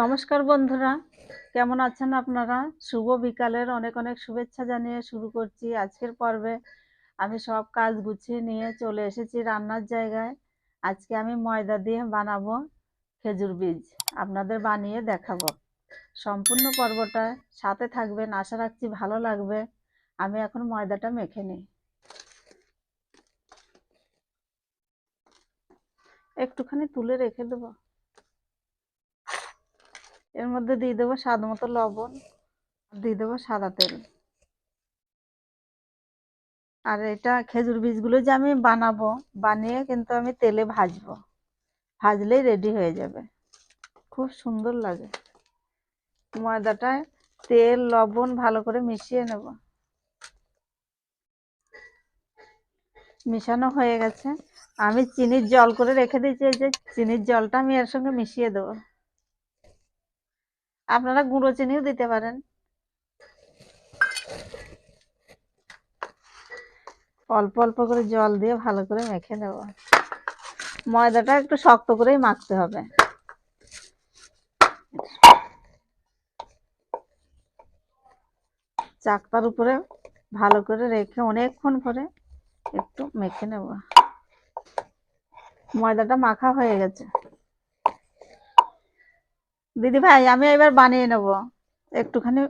নমস্কার বন্ধুরা, কেমন আছেন আপনারা? শুভ বিকালের অনেক অনেক শুভেচ্ছা জানিয়ে শুরু করছি আজকের পর্বে। আমি সব কাজ গুছিয়ে নিয়ে চলে এসেছি রান্নার জায়গায়। আজকে আমি ময়দা দিয়ে বানাবো খেজুর বীজ। আপনাদের বানিয়ে দেখাবো। সম্পূর্ণ পর্বটা সাথে থাকবেন, আশা রাখছি ভালো লাগবে। আমি এখন ময়দাটা মেখে নিই। একটুখানি তুলে রেখে দেবো। এর মধ্যে দিয়ে দেবো স্বাদ মতো লবণ দিয়ে দেবো সাদা তেল। আর এটা খেজুর বীজগুলো যে আমি বানাবো, বানিয়ে কিন্তু আমি তেলে ভাজবো। ভাজলেই রেডি হয়ে যাবে। খুব সুন্দর লাগে। ময়দাটায় তেল, লবণ ভালো করে মিশিয়ে নেব। মিশানো হয়ে গেছে। আমি চিনির জল করে রেখে দিয়েছি যে চিনির জলটা আমি এর সঙ্গে মিশিয়ে দেবো। আপনারা গুঁড়ো চিনিও দিতে পারেন। অল্প অল্প করে জল দিয়ে ভালো করে মেখে নেব। ময়দাটা একটু শক্ত করেই মাখতে হবে। চাকতার উপরে ভালো করে রেখে অনেকক্ষণ পরে একটু মেখে নেব। ময়দাটা মাখা হয়ে গেছে। দিদি ভাই, আমি এবার বানিয়ে নেব। একটুখানি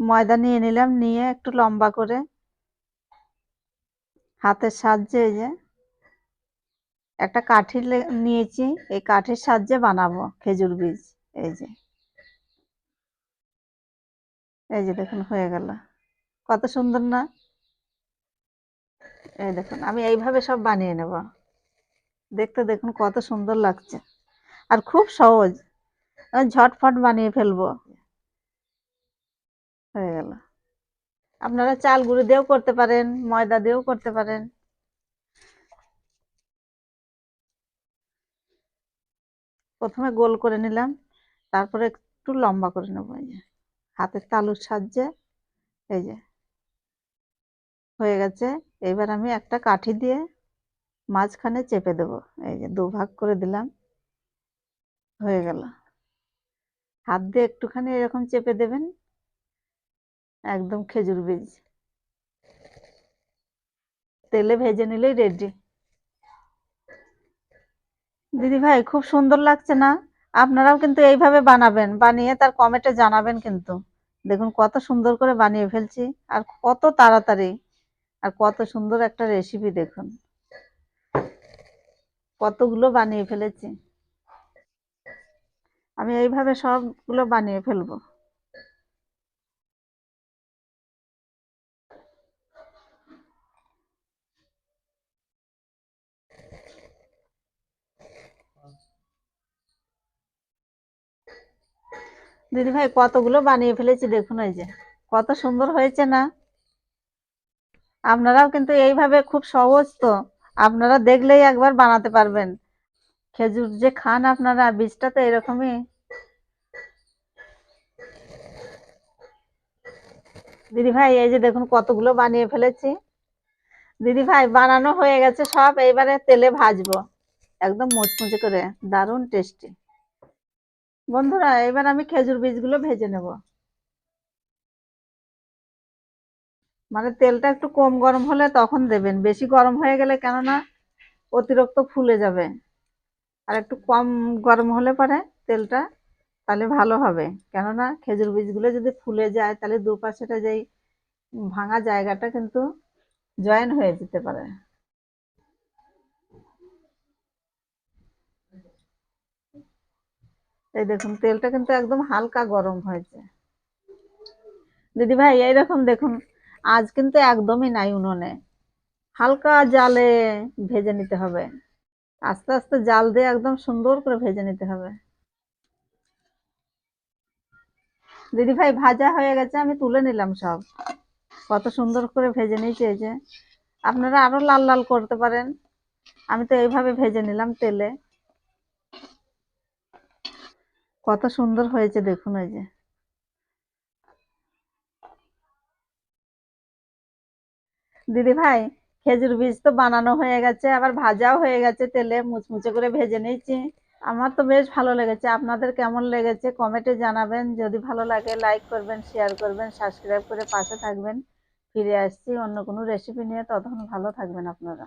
ময়দা নিয়ে নিলাম, নিয়ে একটু লম্বা করে। হাতের সাহায্যে এই যে একটা কাঠি নিয়েছি, এই কাঠির সাহায্যে বানাবো খেজুর বীজ। এই যে এই যে দেখুন, হয়ে গেল। কত সুন্দর না? এই দেখুন, আমি এইভাবে সব বানিয়ে নেব। দেখতে দেখুন, কত সুন্দর লাগছে। আর খুব সহজ। ঝটফট বানিয়ে ফেলব। হয়ে গেল। আপনারা চাল গুঁড়ো দিয়েও করতে পারেন, ময়দা দিয়েও করতে পারেন। প্রথমে গোল করে নিলাম, তারপরে একটু লম্বা করে নেব, এই যে। হাতের তালুর সাহায্যে, এই যে। হয়ে গেছে। এবার আমি একটা কাঠি দিয়ে মাঝখানে চেপে দেব, এই যে, দুভাগ করে দিলাম। হয়ে গেল। হাত দিয়ে একটুখানি এরকম চেপে দেবেন, একদম খেজুর বীজ। তেলে ভেজে নিলেই রেডি দিদি ভাই, খুব সুন্দর লাগছে না? আপনারাও কিন্তু এইভাবে বানাবেন, বানিয়ে তার কমেন্টে জানাবেন কিন্তু। দেখুন কত সুন্দর করে বানিয়ে ফেলছি, আর কত তাড়াতাড়ি, আর কত সুন্দর একটা রেসিপি দেখুন। কতগুলো বানিয়ে ফেলেছি। আমি এইভাবে সবগুলো বানিয়ে ফেলব। দিদি ভাই, কতগুলো বানিয়ে ফেলেছি দেখুন এই যে, কত সুন্দর হয়েছে না? আপনারাও কিন্তু এইভাবে খুব সহজ তো, আপনারা দেখলেই একবার বানাতে পারবেন। খেজুর যে খান আপনারা, বীজটা তো এরকমই। দিদি ভাই, এই যে দেখুন কতগুলো বানিয়ে ফেলেছি। দিদি ভাই, বানানো হয়ে গেছে সব, এইবারে তেলে ভাজবো। একদম মুচমুচে করে, দারুণ টেস্টি বন্ধুরা, এবার আমি খেজুর বীজগুলো ভেজে নেব। মানে তেলটা একটু কম গরম হলে তখন দেবেন, বেশি গরম হয়ে গেলে কেননা অতিরিক্ত ফুলে যাবে। আর একটু কম গরম হলে পরে তেলটা তাহলে ভালো হবে। কেননা খেজুর বীজগুলো যদি ফুলে যায়, তাহলে দুপাশেটা যেই ভাঙা জায়গাটা কিন্তু জয়েন হয়ে যেতে পারে। এই দেখুন, তেলটা কিন্তু একদম হালকা গরম হয়েছে। দিদি ভাই এইরকম দেখুন, আজ কিন্তু একদমই নাই উনুনে। হালকা জালে ভেজে নিতে হবে। আস্তে আস্তে জাল দিয়ে একদম সুন্দর করে ভেজে নিতে হবে। দিদি ভাই, ভাজা হয়ে গেছে, আমি তুলে নিলাম সব। কত সুন্দর করে ভেজে নিয়েছি এই যে। আপনারা আরও লাল লাল করতে পারেন। আমি তো এইভাবে ভেজে নিলাম তেলে। কত সুন্দর হয়েছে দেখুন এই যে। দিদি ভাই খেজুর বীজ তো বানানো হয়ে গেছে, আবার ভাজাও হয়ে গেছে তেলে, মুচমুচে করে ভেজে নিয়েছি। আমার তো বেশ ভালো লেগেছে, আপনাদের কেমন লেগেছে কমেন্টে জানাবেন। যদি ভালো লাগে লাইক করবেন শেয়ার করবেন সাবস্ক্রাইব করে পাশে থাকবেন। ফিরে আসছি অন্য কোনো রেসিপি নিয়ে, ততক্ষণ ভালো থাকবেন আপনারা।